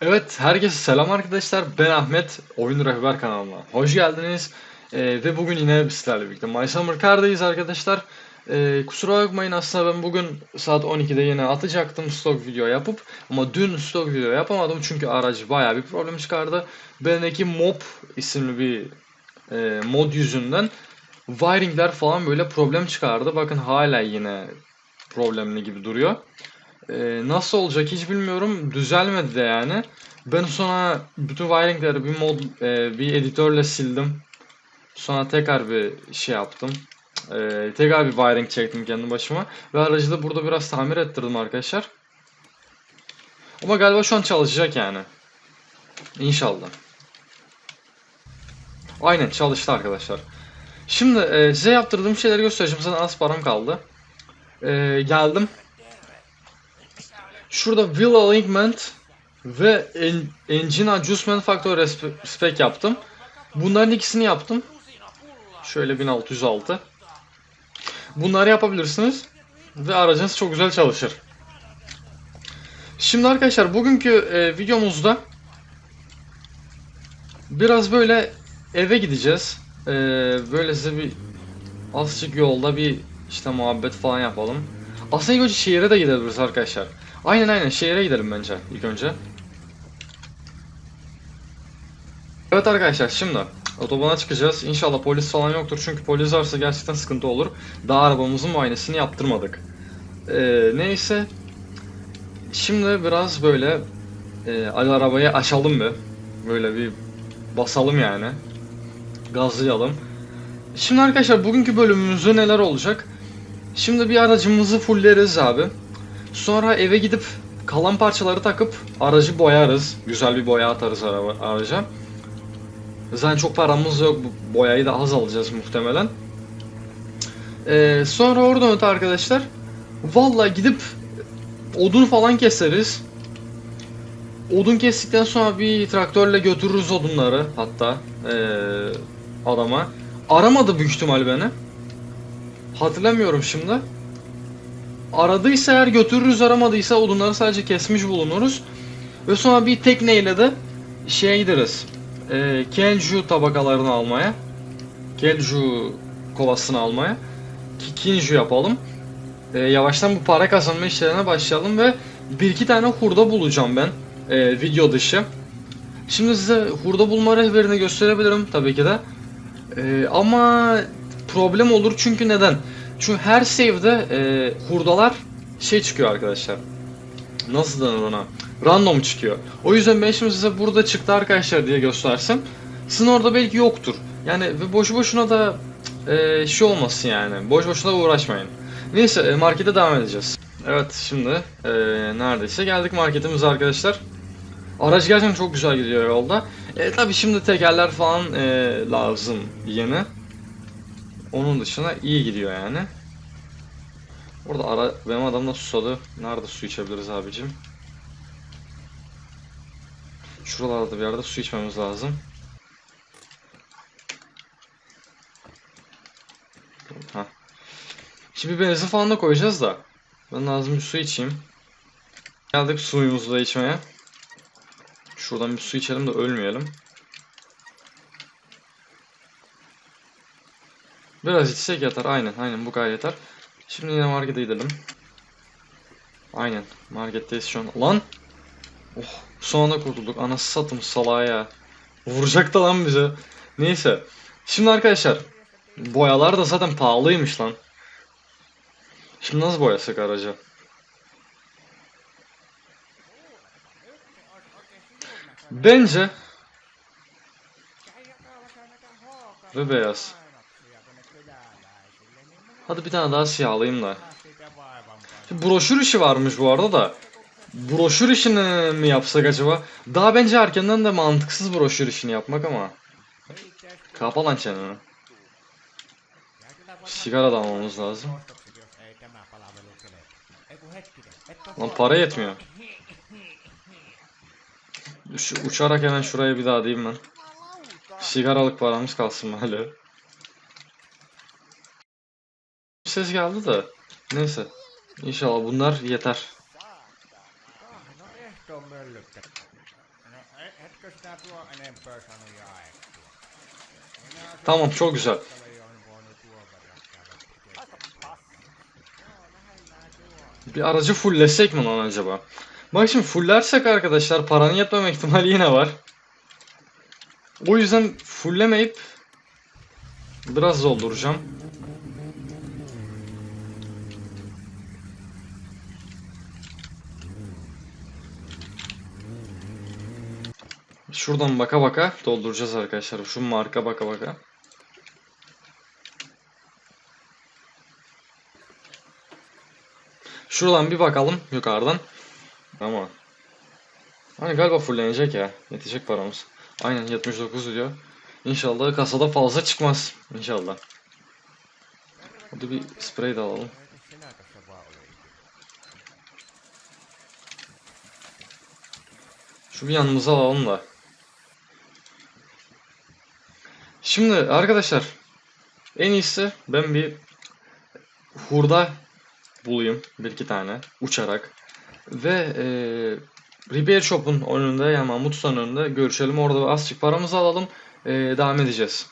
Evet, herkese selam arkadaşlar. Ben Ahmet, Oyun Rehber kanalına hoş geldiniz. Ee, ve bugün yine sizlerle birlikte My Summer Car'dayız arkadaşlar. Ee, kusura bakmayın aslında ben bugün saat 12'de yine atacaktım stok video yapıp ama dün stok video yapamadım çünkü aracı bayağı bir problem çıkardı. Bendeki Mob isimli bir e, mod yüzünden wiringler falan böyle problem çıkardı. Bakın hala yine problemli gibi duruyor. Ee, nasıl olacak hiç bilmiyorum. Düzelmedi de yani. Ben sonra bütün wiringleri bir mod e, bir editörle sildim. Sonra tekrar bir şey yaptım. Ee, tekrar bir wiring çektim kendi başıma. Ve aracı da burada biraz tamir ettirdim arkadaşlar. Ama galiba şu an çalışacak yani. İnşallah. Aynen çalıştı arkadaşlar. Şimdi e, size yaptırdığım şeyleri göstereceğim. Zaten az param kaldı. E, geldim. Şurada Wheel Alignment ve en, Engine Adjustment Factor Spec yaptım. Bunların ikisini yaptım. Şöyle 1606. Bunları yapabilirsiniz. Ve aracınız çok güzel çalışır. Şimdi arkadaşlar bugünkü e, videomuzda biraz böyle eve gideceğiz. E, böyle size bir azıcık yolda bir işte muhabbet falan yapalım. Aslında ilk önce şehire de gidebiliriz arkadaşlar. Aynen aynen şehire gidelim bence ilk önce. Evet arkadaşlar şimdi otobana çıkacağız. İnşallah polis falan yoktur çünkü polis varsa gerçekten sıkıntı olur. Daha arabamızın muayenesini yaptırmadık. Ee, neyse. Şimdi biraz böyle e, arabayı açalım bir. Böyle bir basalım yani. Gazlayalım. Şimdi arkadaşlar bugünkü bölümümüzde neler olacak? Şimdi bir aracımızı fullleriz abi. Sonra eve gidip kalan parçaları takıp aracı boyarız. Güzel bir boya atarız araba, araca. Zaten çok paramız yok. Boyayı da az alacağız muhtemelen. Ee, sonra oradan öte arkadaşlar. Vallahi gidip odun falan keseriz. Odun kestikten sonra bir traktörle götürürüz odunları hatta ee, adama. Aramadı büyük ihtimal beni. Hatırlamıyorum şimdi. Aradıysa eğer götürürüz aramadıysa odunları sadece kesmiş bulunuruz. Ve sonra bir tekneyle de şeye gideriz. E, Kenju tabakalarını almaya. Kenju kovasını almaya. Ki- Kinju yapalım. E, yavaştan bu para kazanma işlerine başlayalım ve bir iki tane hurda bulacağım ben. e, video dışı. Şimdi size hurda bulma rehberini gösterebilirim tabii ki de. E, ama problem olur çünkü neden? Çünkü her save'de e, hurdalar şey çıkıyor arkadaşlar. Nasıl denir ona? Random çıkıyor. O yüzden ben şimdi size burada çıktı arkadaşlar diye göstersem sizin orada belki yoktur. Yani ve boşu boşuna da e, şey olmasın yani. Boş boşuna uğraşmayın. Neyse e, markete devam edeceğiz. Evet şimdi e, neredeyse geldik marketimize arkadaşlar. Araç gerçekten çok güzel gidiyor yolda. E, tabii şimdi tekerler falan e, lazım yeni. Onun dışında iyi gidiyor yani. Orada ara benim adam da susadı. Nerede su içebiliriz abicim? Şuralarda bir yerde su içmemiz lazım. Hah. Şimdi benzin falan da koyacağız da. Ben lazım bir su içeyim. Geldik suyumuzu da içmeye. Şuradan bir su içelim de ölmeyelim. Biraz içsek yeter. Aynen aynen bu kadar yeter. Şimdi yine markete gidelim. Aynen marketteyiz şu an. Lan! Oh son anda kurtulduk. Anası satım salağa ya. Vuracaktı lan bize. Neyse. Şimdi arkadaşlar. Boyalar da zaten pahalıymış lan. Şimdi nasıl boyasak aracı? Bence ve beyaz. Hadi bir tane daha siyah alayım da. Şimdi broşür işi varmış bu arada da. Broşür işini mi yapsak acaba? Daha bence erkenden de mantıksız broşür işini yapmak ama. Kapa lan çeneni. Sigara da almamız lazım. Lan para yetmiyor. Şu, uçarak hemen şuraya bir daha diyeyim ben. Sigaralık paramız kalsın bari. Ses geldi de. Neyse. İnşallah bunlar yeter. Tamam çok güzel. Bir aracı fulllesek mi lan acaba? Bak şimdi fullersek arkadaşlar paranın yetmeme ihtimali yine var. O yüzden fullemeyip biraz dolduracağım. Şuradan baka baka dolduracağız arkadaşlar. Şu marka baka baka. Şuradan bir bakalım yukarıdan. Ama hani galiba fullenecek ya. Yetecek paramız. Aynen 79 diyor. İnşallah kasada fazla çıkmaz. İnşallah. Hadi bir sprey de alalım. Şu bir yanımıza alalım da. Şimdi arkadaşlar en iyisi ben bir hurda bulayım bir iki tane uçarak ve e, Repair Shop'un önünde yani Mahmut Usta'nın önünde görüşelim orada azıcık paramızı alalım e, devam edeceğiz.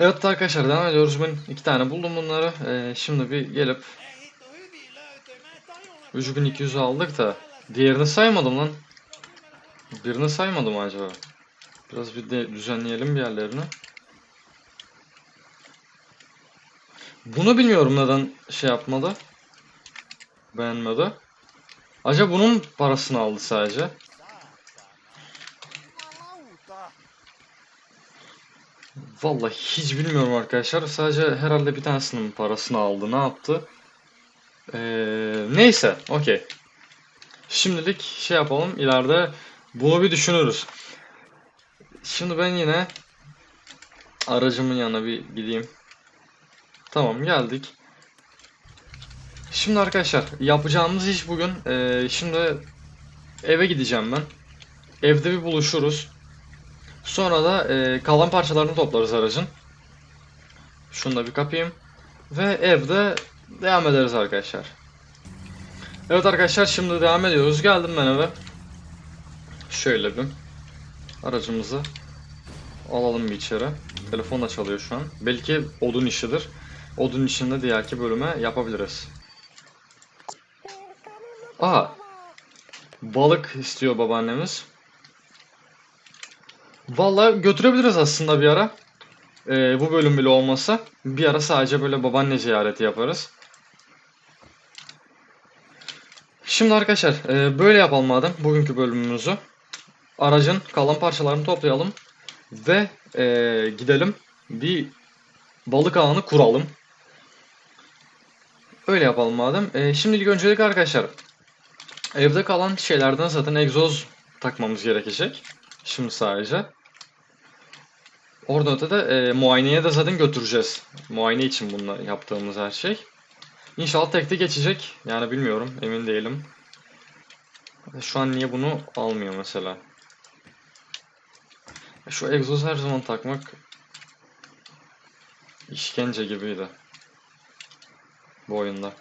Evet arkadaşlar devam ediyoruz ben iki tane buldum bunları E, şimdi bir gelip 3200 aldık da diğerini saymadım lan. Birini saymadım acaba. Biraz bir de düzenleyelim bir yerlerini. Bunu bilmiyorum neden şey yapmadı. Beğenmedi. Acaba bunun parasını aldı sadece. Vallahi hiç bilmiyorum arkadaşlar. Sadece herhalde bir tanesinin parasını aldı. Ne yaptı? Ee, neyse. Okey. Şimdilik şey yapalım. İleride bunu bir düşünürüz. Şimdi ben yine aracımın yanına bir gideyim. Tamam geldik. Şimdi arkadaşlar yapacağımız iş bugün eee, şimdi eve gideceğim ben. Evde bir buluşuruz. Sonra da eee, kalan parçalarını toplarız aracın. Şunu da bir kapayım. Ve evde devam ederiz arkadaşlar. Evet arkadaşlar şimdi devam ediyoruz. Geldim ben eve. Şöyle bir aracımızı alalım bir içeri. Telefon da çalıyor şu an. Belki odun işidir. Odun işinde diğerki bölüme yapabiliriz. Aha. Balık istiyor babaannemiz. Vallahi götürebiliriz aslında bir ara. Ee, bu bölüm bile olmasa. Bir ara sadece böyle babaanne ziyareti yaparız. Şimdi arkadaşlar e, böyle yapalım madem bugünkü bölümümüzü. Aracın kalan parçalarını toplayalım. Ve e, gidelim bir balık ağını kuralım. Öyle yapalım madem. E, şimdilik öncelik arkadaşlar evde kalan şeylerden zaten egzoz takmamız gerekecek. Şimdi sadece. Orada ötede e, muayeneye de zaten götüreceğiz. Muayene için bununla yaptığımız her şey. İnşallah tekte geçecek. Yani bilmiyorum. Emin değilim. Şu an niye bunu almıyor mesela? Şu egzoz her zaman takmak işkence gibiydi. Bu oyunda.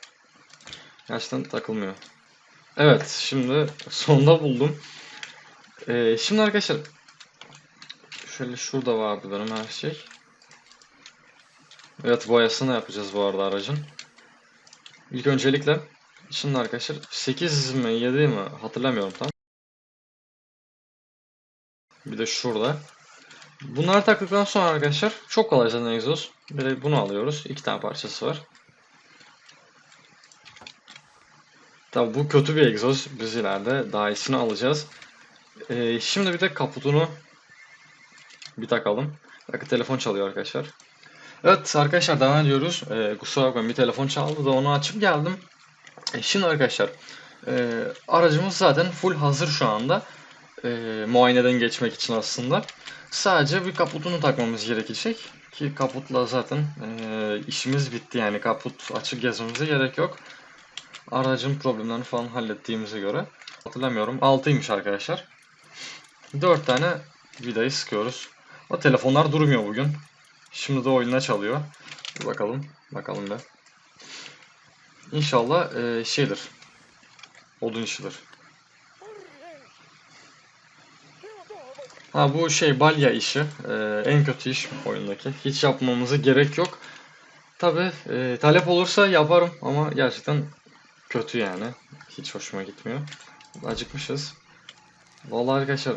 Gerçekten takılmıyor. Evet, şimdi sonunda buldum. Ee, şimdi arkadaşlar şöyle şurada vardı benim her şey. Evet, boyasını yapacağız bu arada aracın. İlk öncelikle şimdi arkadaşlar 8 mi 7 mi hatırlamıyorum tam. Bir de şurada. Bunları taktıktan sonra arkadaşlar çok kolay zaten egzoz. De bunu alıyoruz. İki tane parçası var. Tabi bu kötü bir egzoz. Biz ileride daha iyisini alacağız. Ee, şimdi bir de kaputunu bir takalım. Bakın telefon çalıyor arkadaşlar. Evet arkadaşlar devam ediyoruz. Ee, kusura bakmayın bir telefon çaldı da onu açıp geldim. E, şimdi arkadaşlar e, aracımız zaten full hazır şu anda. E, muayeneden geçmek için aslında. Sadece bir kaputunu takmamız gerekecek. Ki kaputla zaten e, işimiz bitti yani kaput açık gezmemize gerek yok. Aracın problemlerini falan hallettiğimize göre. Hatırlamıyorum. 6'ymış arkadaşlar. 4 tane vidayı sıkıyoruz. O telefonlar durmuyor bugün. Şimdi de oyuna çalıyor. Bir bakalım. Bakalım be. İnşallah e, şeydir. Odun işidir. Ha bu şey balya işi. Ee, en kötü iş oyundaki. Hiç yapmamıza gerek yok. Tabi talep olursa yaparım ama gerçekten kötü yani. Hiç hoşuma gitmiyor. Acıkmışız. Vallahi arkadaşlar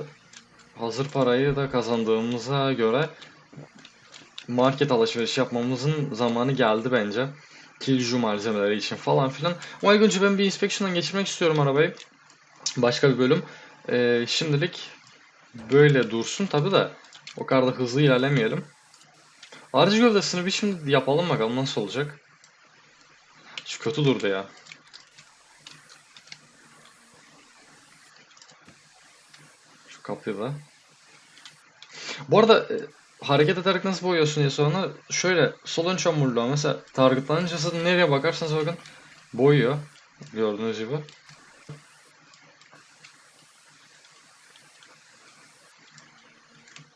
hazır parayı da kazandığımıza göre market alışveriş yapmamızın zamanı geldi bence. Kilju malzemeleri için falan filan. Önce ben bir inspection'dan geçirmek istiyorum arabayı. Başka bir bölüm. Ee, şimdilik böyle dursun tabi de o kadar da hızlı ilerlemeyelim. Aracı gövdesini bir şimdi yapalım bakalım nasıl olacak. Şu kötü durdu ya. Şu kapıyı da. Bu arada e, hareket ederek nasıl boyuyorsun diye sonra şöyle sol ön çamurluğa mesela targetlanınca zaten nereye bakarsanız bakın boyuyor. Gördüğünüz gibi.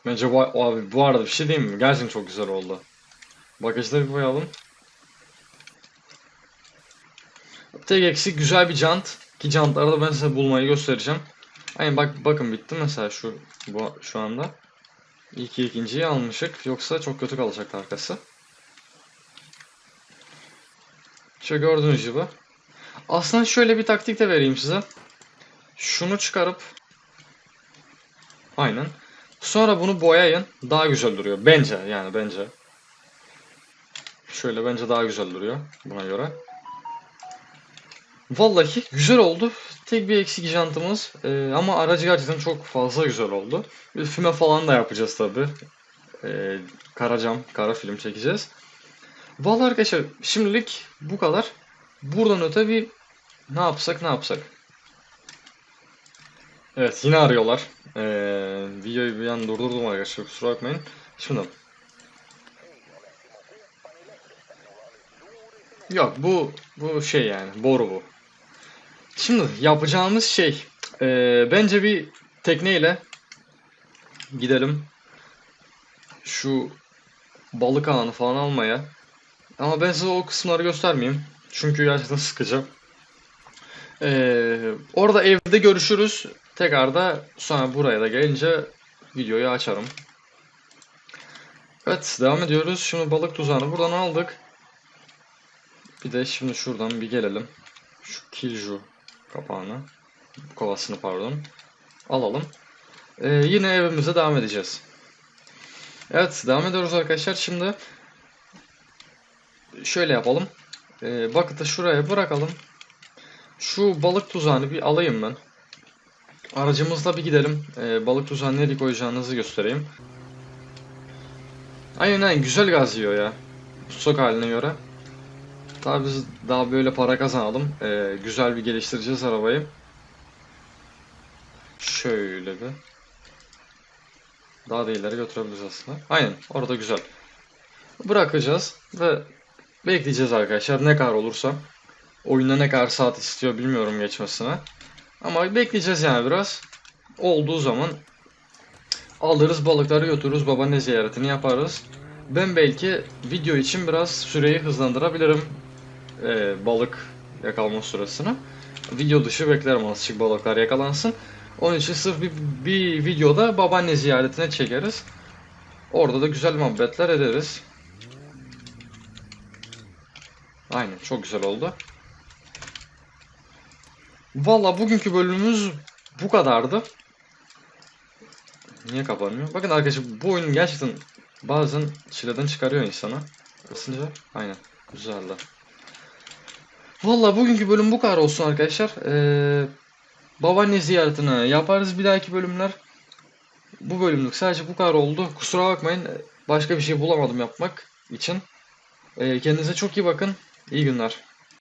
Bence abi bu arada bir şey diyeyim mi? Gerçekten çok güzel oldu. Bagajları bir boyayalım. Tek eksik güzel bir jant. Ki jantları da ben size bulmayı göstereceğim. Aynen bak bakın bitti mesela şu bu şu anda. Ki ikinciyi almışık. Yoksa çok kötü kalacaktı arkası. Şöyle gördüğünüz gibi. Aslında şöyle bir taktik de vereyim size. Şunu çıkarıp Aynen. Sonra bunu boyayın. Daha güzel duruyor. Bence yani bence. Şöyle bence daha güzel duruyor buna göre. Vallahi güzel oldu. Tek bir eksik jantımız. Ee, ama aracı gerçekten çok fazla güzel oldu. Bir füme falan da yapacağız tabi. Ee, kara cam, kara film çekeceğiz. Vallahi arkadaşlar şimdilik bu kadar. Buradan öte bir ne yapsak ne yapsak. Evet yine arıyorlar. Ee, videoyu bir an durdurdum arkadaşlar kusura bakmayın. Şimdi. Yok bu bu şey yani boru bu. Şimdi yapacağımız şey ee, bence bir tekneyle gidelim. Şu balık ağını falan almaya. Ama ben size o kısımları göstermeyeyim. Çünkü gerçekten sıkıcı. Ee, orada evde görüşürüz. Tekrar da sonra buraya da gelince videoyu açarım. Evet devam ediyoruz. Şimdi balık tuzağını buradan aldık. Bir de şimdi şuradan bir gelelim. Şu kilju kapağını. Kovasını pardon. Alalım. Ee, yine evimize devam edeceğiz. Evet devam ediyoruz arkadaşlar. Şimdi şöyle yapalım. Ee, bucket'ı şuraya bırakalım. Şu balık tuzağını bir alayım ben. Aracımızla bir gidelim. Ee, balık tuzağını nereye koyacağınızı göstereyim. Aynen aynen güzel gaz yiyor ya. Stok haline göre. Tabi biz daha böyle para kazanalım. Ee, güzel bir geliştireceğiz arabayı. Şöyle bir. Daha da ileri götürebiliriz aslında. Aynen orada güzel. Bırakacağız ve bekleyeceğiz arkadaşlar ne kadar olursa. Oyunda ne kadar saat istiyor bilmiyorum geçmesine. Ama bekleyeceğiz yani biraz. Olduğu zaman alırız balıkları götürürüz babaanne ziyaretini yaparız. Ben belki video için biraz süreyi hızlandırabilirim. Ee, balık yakalama süresini. Video dışı beklerim azıcık balıklar yakalansın. Onun için sırf bir, bir videoda babaanne ziyaretine çekeriz. Orada da güzel muhabbetler ederiz. Aynen çok güzel oldu. Valla bugünkü bölümümüz bu kadardı. Niye kapanmıyor? Bakın arkadaşlar bu oyun gerçekten bazen çileden çıkarıyor insanı. Isınca aynen güzeldi. Valla bugünkü bölüm bu kadar olsun arkadaşlar. Ee, babaanne ziyaretini yaparız bir dahaki bölümler. Bu bölümlük sadece bu kadar oldu. Kusura bakmayın başka bir şey bulamadım yapmak için. Ee, kendinize çok iyi bakın. İyi günler.